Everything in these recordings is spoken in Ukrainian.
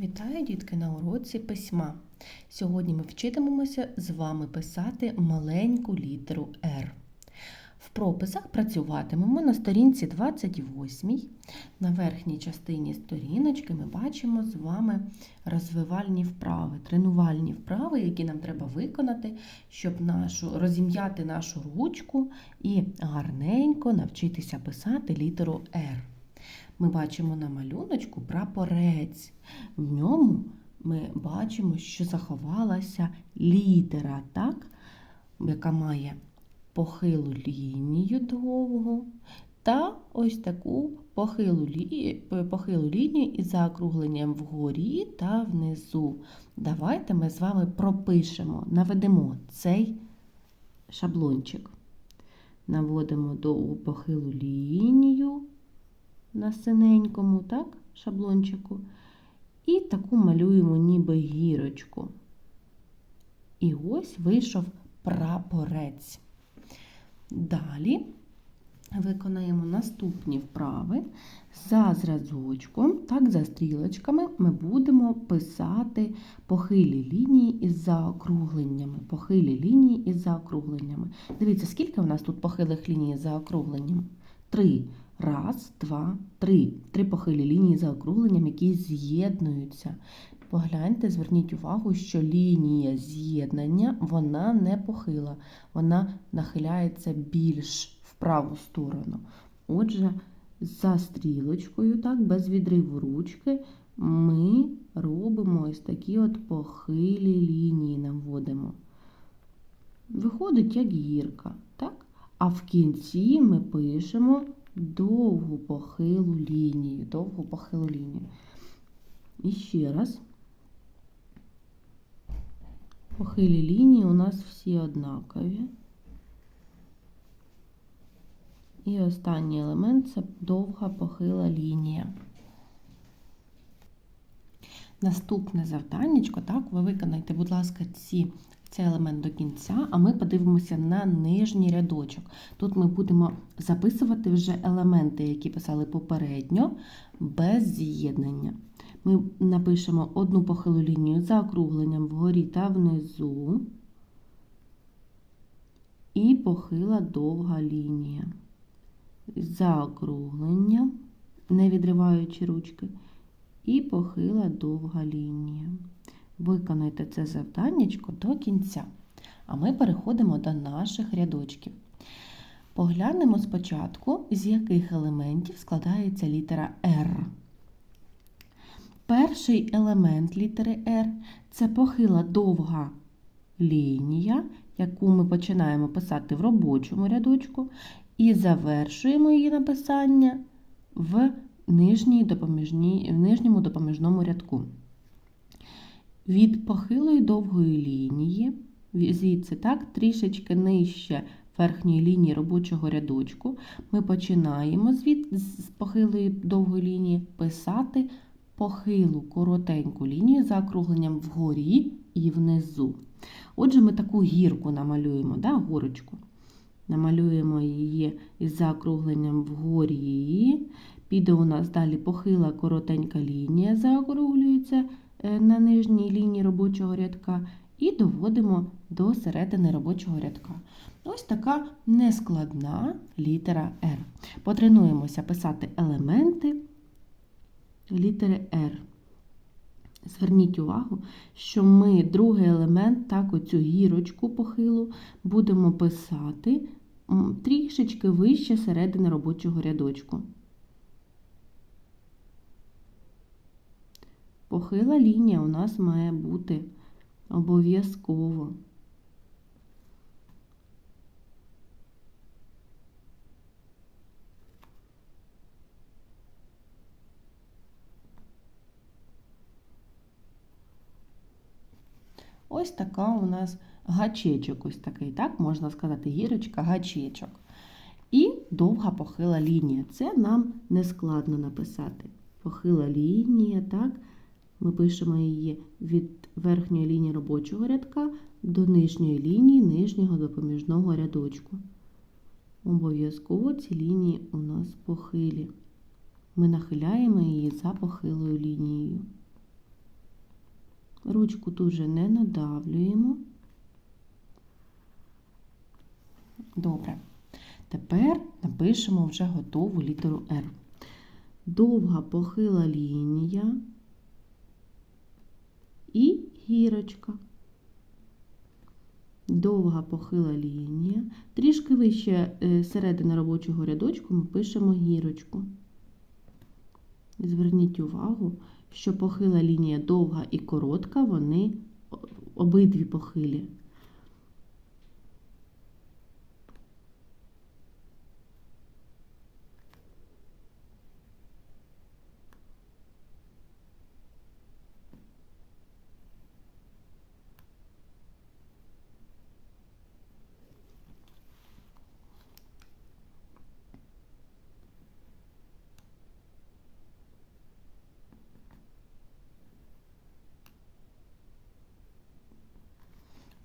Вітаю, дітки, на уроці письма. Сьогодні ми вчитимемося з вами писати маленьку літеру Р. В прописах працюватимемо на сторінці 28. На верхній частині сторіночки ми бачимо з вами розвивальні вправи, тренувальні вправи, які нам треба виконати, щоб нашу, розім'яти нашу ручку і гарненько навчитися писати літеру Р. Ми бачимо на малюночку прапорець. В ньому ми бачимо, що заховалася літера, так? яка має похилу лінію довгу та ось таку похилу, лі... похилу лінію із заокругленням вгорі та внизу. Давайте ми з вами пропишемо, наведемо цей шаблончик. Наводимо довгу похилу лінію на синенькому так, шаблончику. І таку малюємо ніби гірочку. І ось вийшов прапорець. Далі виконаємо наступні вправи. За зразочком, так, за стрілочками, ми будемо писати похилі лінії із заокругленнями. Похилі лінії із заокругленнями. Дивіться, скільки у нас тут похилих ліній з заокругленням? Три. Раз, два, три. Три похилі лінії за округленням, які з'єднуються. Погляньте, зверніть увагу, що лінія з'єднання вона не похила, вона нахиляється більш в праву сторону. Отже, за стрілочкою, так, без відриву ручки, ми робимо ось такі от похилі лінії наводимо. Виходить як гірка. так? А в кінці ми пишемо довгу похилу лінію, довгу похилу лінію. І ще раз. Похилі лінії у нас всі однакові. І останній елемент це довга похила лінія. Наступне завданнячко, так, ви виконайте, будь ласка, ці цей елемент до кінця, а ми подивимося на нижній рядочок. Тут ми будемо записувати вже елементи, які писали попередньо, без з'єднання. Ми напишемо одну похилу лінію за округленням вгорі та внизу. І похила довга лінія. За округленням, не відриваючи ручки, і похила довга лінія. Виконайте це завданнячко до кінця. А ми переходимо до наших рядочків. Поглянемо спочатку, з яких елементів складається літера R. Перший елемент літери R це похила довга лінія, яку ми починаємо писати в робочому рядочку, і завершуємо її написання в, нижній допоміжній, в нижньому допоміжному рядку. Від похилої довгої лінії, звідси так, трішечки нижче верхньої лінії робочого рядочку, ми починаємо звід, з похилої довгої лінії писати похилу коротеньку лінію за округленням вгорі і внизу. Отже, ми таку гірку намалюємо, да, горочку. Намалюємо її із заокругленням вгорі. Піде у нас далі похила коротенька лінія, заокруглюється. Е, на нижній лінії робочого рядка і доводимо до середини робочого рядка. Ось така нескладна літера R. Потренуємося писати елементи літери R. Зверніть увагу, що ми другий елемент, так, оцю гірочку похилу, будемо писати трішечки вище середини робочого рядочку. Похила лінія у нас має бути обов'язково. Ось така у нас гачечок, ось такий, так, можна сказати, гірочка, гачечок. І довга похила лінія. Це нам не складно написати. Похила лінія, так, ми пишемо її від верхньої лінії робочого рядка до нижньої лінії нижнього допоміжного рядочку. Обов'язково ці лінії у нас похилі. Ми нахиляємо її за похилою лінією. Ручку тут же не надавлюємо. Добре. Тепер напишемо вже готову літеру R. Довга похила лінія і гірочка. Довга похила лінія. Трішки вище е, середини робочого рядочку ми пишемо гірочку. Зверніть увагу, що похила лінія довга і коротка, вони обидві похилі.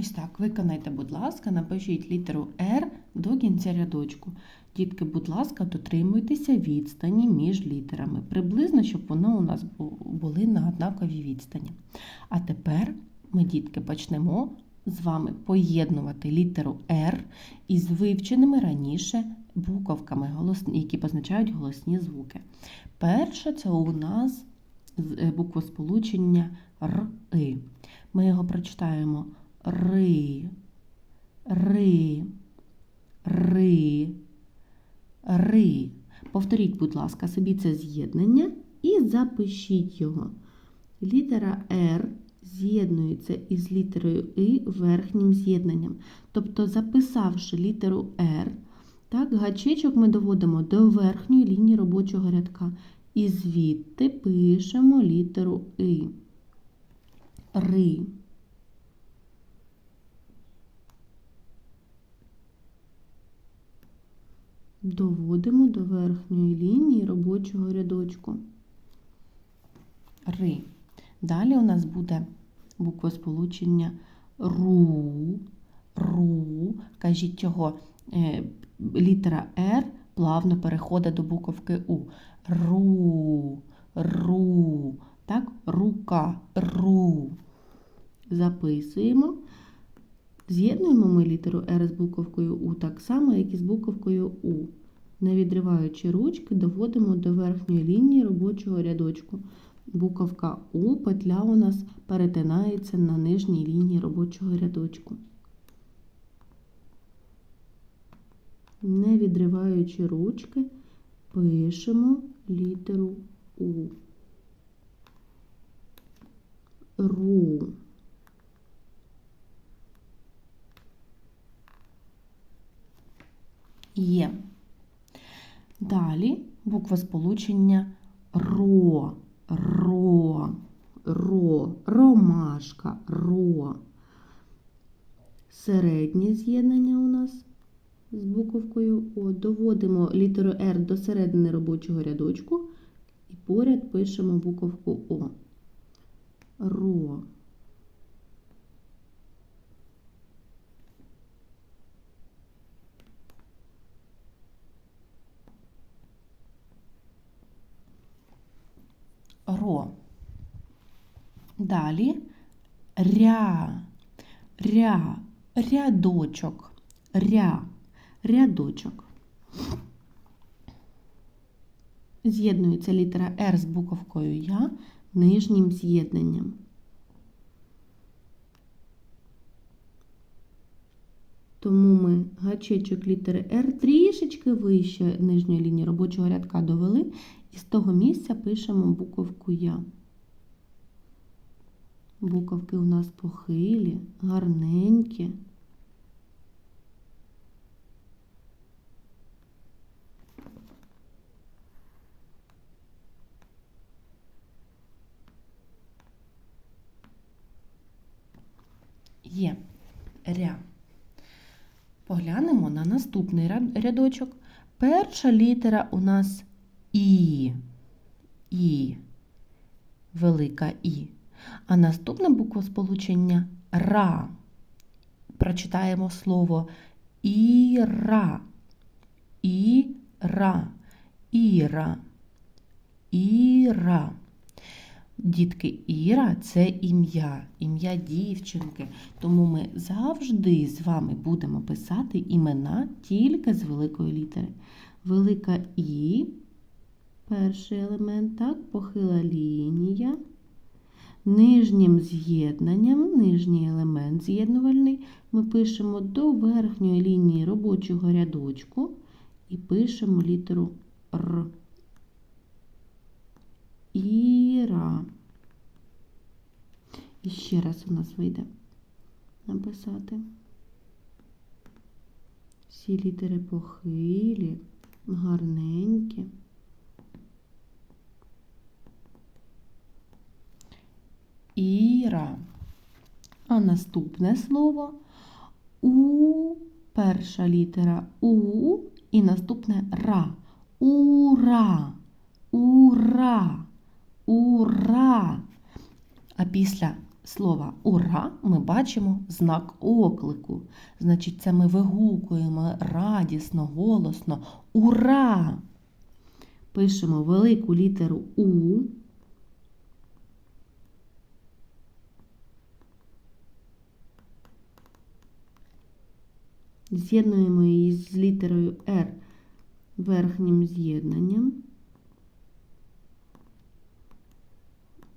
Ось так, виконайте, будь ласка, напишіть літеру R до кінця рядочку. Дітки, будь ласка, дотримуйтеся відстані між літерами. Приблизно, щоб вони у нас були на однаковій відстані. А тепер ми, дітки, почнемо з вами поєднувати літеру R із вивченими раніше буковками, які позначають голосні звуки. Перше це у нас е, буквосполучення Р. Ми його прочитаємо ри, ри, ри, ри. Повторіть, будь ласка, собі це з'єднання і запишіть його. Літера R з'єднується із літерою И верхнім з'єднанням. Тобто, записавши літеру R, так, гачечок ми доводимо до верхньої лінії робочого рядка. І звідти пишемо літеру И. Ри. Доводимо до верхньої лінії робочого рядочку. Ри. Далі у нас буде буквосполучення ру, ру. Кажіть його е, літера Р плавно переходить до буковки У. Ру, ру. Так, рука, ру. Записуємо. З'єднуємо ми літеру R з буковкою У так само, як і з буковкою У. Не відриваючи ручки, доводимо до верхньої лінії робочого рядочку. Буковка У, петля у нас перетинається на нижній лінії робочого рядочку. Не відриваючи ручки, пишемо літеру У. Ру. Є. Далі буква сполучення ро, ро, ро, ромашка, ро. Середнє з'єднання у нас з буковкою О. Доводимо літеру R до середини робочого рядочку і поряд пишемо буковку О. Ро. Ро. Далі ря, ря, рядочок, ря, рядочок. З'єднується літера Р з буковкою Я нижнім з'єднанням. Тому ми гачечок літери R трішечки вище нижньої лінії робочого рядка довели і з того місця пишемо буковку Я. Буковки у нас похилі, гарненькі. Є ря. Поглянемо на наступний рядочок. Перша літера у нас І. І. Велика І. А наступне буквосполучення Ра. Прочитаємо слово Іра. Іра. Іра. Іра. Дітки, Іра це ім'я, ім'я дівчинки. Тому ми завжди з вами будемо писати імена тільки з великої літери. Велика І, перший елемент, так, похила лінія. Нижнім з'єднанням, нижній елемент з'єднувальний, ми пишемо до верхньої лінії робочого рядочку і пишемо літеру Р. Іра. І ще раз у нас вийде написати. Всі літери похилі, гарненькі. Іра. А наступне слово у перша літера У і наступне ра. Ура. Ура. Ура. А після слова ура ми бачимо знак оклику. Значить, це ми вигукуємо радісно, голосно. Ура! Пишемо велику літеру У. З'єднуємо її з літерою R верхнім з'єднанням.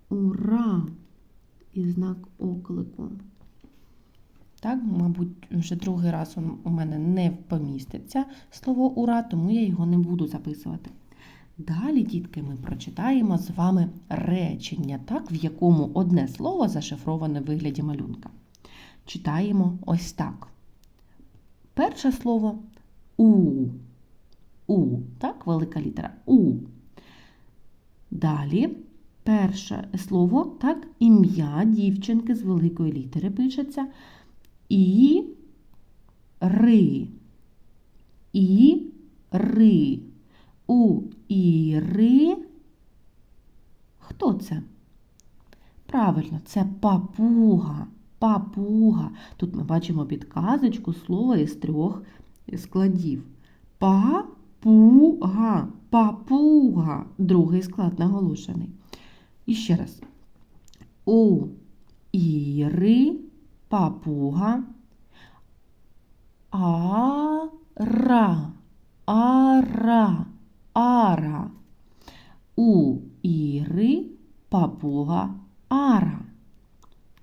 Ура! І знак оклику. Так, мабуть, вже другий раз у мене не поміститься слово ура, тому я його не буду записувати. Далі, дітки, ми прочитаємо з вами речення, так, в якому одне слово зашифроване в вигляді малюнка. Читаємо ось так. Перше слово У. У. Так, велика літера У. Далі перше слово, так, ім'я дівчинки з великої літери пишеться. І ри. І ри. У Іри. Хто це? Правильно, це папуга. Папуга. Тут ми бачимо підказочку слова із трьох складів. Папуга. Папуга. Другий склад наголошений. І ще раз. У Іри папуга. Ара. Ара. Ара. У Іри папуга ара.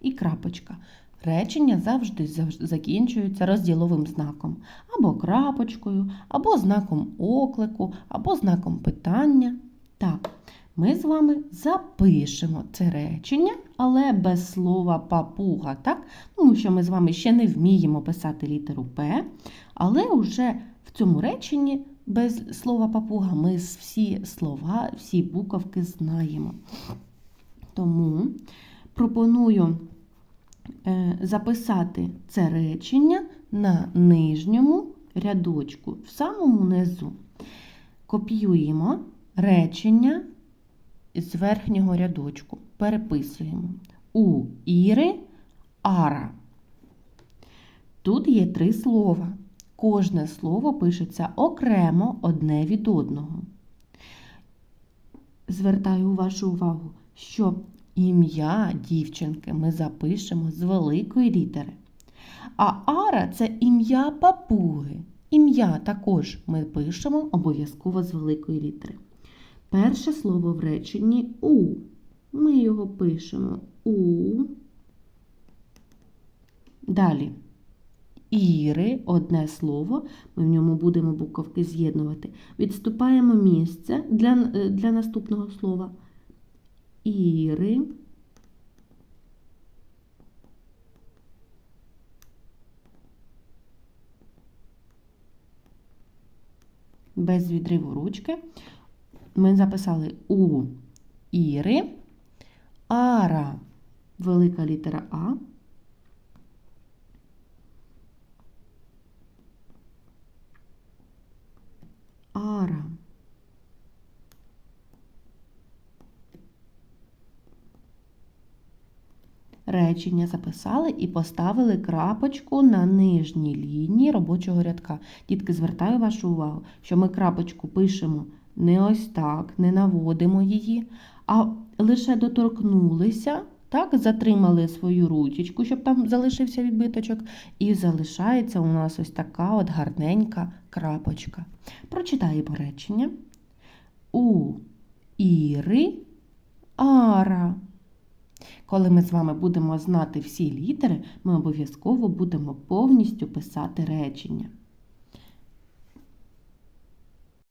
І крапочка. Речення завжди закінчуються розділовим знаком. Або крапочкою, або знаком оклику, або знаком питання. Так, ми з вами запишемо це речення, але без слова папуга, так? Тому що ми з вами ще не вміємо писати літеру П, але вже в цьому реченні без слова папуга ми всі слова, всі буковки знаємо. Тому пропоную записати це речення на нижньому рядочку, в самому низу. Копіюємо речення з верхнього рядочку. Переписуємо. У Іри Ара. Тут є три слова. Кожне слово пишеться окремо одне від одного. Звертаю вашу увагу, що ім'я дівчинки ми запишемо з великої літери. А Ара це ім'я папуги. Ім'я також ми пишемо обов'язково з великої літери. Перше слово в реченні У. Ми його пишемо У. Далі. Іри, одне слово, ми в ньому будемо буковки з'єднувати. Відступаємо місце для, для наступного слова. Іри. Без відриву ручки ми записали у Іри, Ара, велика літера А. Ара. Речення записали і поставили крапочку на нижній лінії робочого рядка. Дітки, звертаю вашу увагу, що ми крапочку пишемо не ось так, не наводимо її, а лише доторкнулися, так, затримали свою ручечку, щоб там залишився відбиточок, і залишається у нас ось така от гарненька крапочка. Прочитаємо речення. У Іри Ара. Коли ми з вами будемо знати всі літери, ми обов'язково будемо повністю писати речення.